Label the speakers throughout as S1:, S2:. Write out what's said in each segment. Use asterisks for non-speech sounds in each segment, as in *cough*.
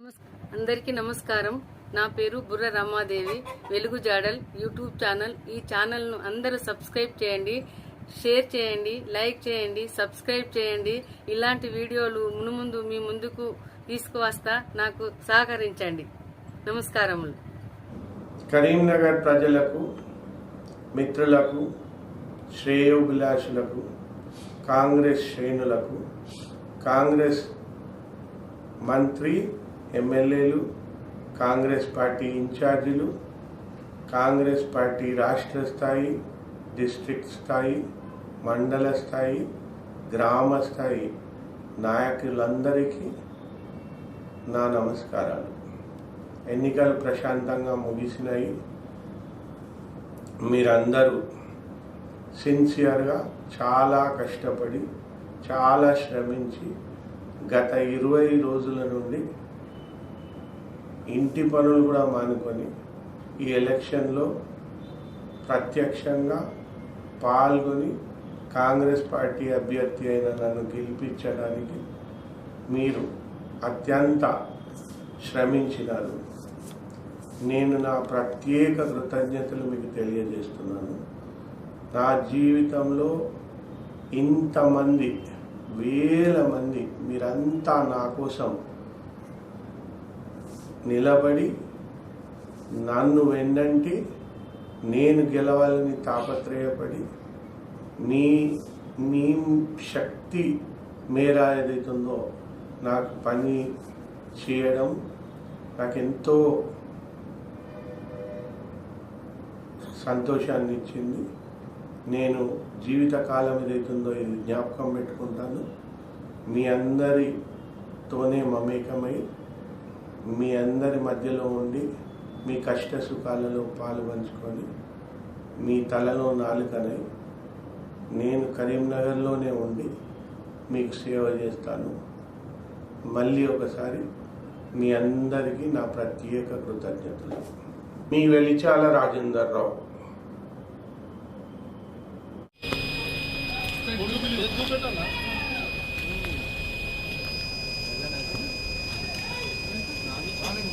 S1: అందరికీ నమస్కారం. నా పేరు బుర్ర రమాదేవి. వెలుగు జాడల్ యూట్యూబ్ ఛానల్. ఈ ఛానల్ను అందరూ సబ్స్క్రైబ్ చేయండి షేర్ చేయండి లైక్ చేయండి సబ్స్క్రైబ్ చేయండి. ఇలాంటి వీడియోలు మునుముందు మీ ముందుకు తీసుకువస్తా నాకు సహకరించండి. నమస్కారములు.
S2: కరీంనగర్ ప్రజలకు మిత్రులకు శ్రేయోభిలాషులకు కాంగ్రెస్ శ్రేణులకు కాంగ్రెస్ మంత్రి ఎమ్మెల్యేలు కాంగ్రెస్ పార్టీ ఇన్ఛార్జీలు కాంగ్రెస్ పార్టీ రాష్ట్ర స్థాయి డిస్ట్రిక్ట్ స్థాయి మండల స్థాయి గ్రామ స్థాయి నాయకులందరికీ నా నమస్కారాలు. ఎన్నికలు ప్రశాంతంగా ముగిసినాయి. మీరందరూ సిన్సియర్గా చాలా కష్టపడి చాలా శ్రమించి గత ఇరవై రోజుల నుండి ఇంటి పనులు కూడా మానుకొని ఈ ఎలక్షన్లో ప్రత్యక్షంగా పాల్గొని కాంగ్రెస్ పార్టీ అభ్యర్థి అయిన నన్ను గెలిపించడానికి మీరు అత్యంత శ్రమించినారు. నేను నా ప్రత్యేక కృతజ్ఞతలు మీకు తెలియజేస్తున్నాను. నా జీవితంలో ఇంతమంది వేల మంది మీరంతా నా కోసం నిలబడి నన్ను వెన్నంటి నేను గెలవాలని తాపత్రయపడి నీ నీ శక్తి మేర ఏదైతుందో నాకు పని చేయడం నాకెంతో సంతోషాన్ని ఇచ్చింది నేను జీవితకాలం ఏదైతుందో ఇది జ్ఞాపకం పెట్టుకుంటాను. మీ అందరితోనే మమేకమై మీ అందరి మధ్యలో ఉండి మీ కష్ట సుఖాలలో పాలు పంచుకొని మీ తలలో నాలుకనై నేను కరీంనగర్లోనే ఉండి మీకు సేవ చేస్తాను. మళ్ళీ ఒకసారి మీ అందరికీ నా ప్రత్యేక కృతజ్ఞతలు. మీ వెలిచాల రాజేందర్ రావు.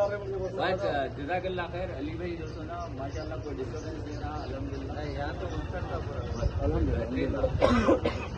S3: रहे मुझे
S4: बस जजाकल्ला खैर अली भाई दोस्तों ना माशाल्लाह कोई डिस्टर्बेंस नहीं रहा अल्हम्दुलिल्लाह यहाँ तो कॉन्सर्ट था पूरा।
S3: अल्हम्दुलिल्लाह।
S4: तो *coughs*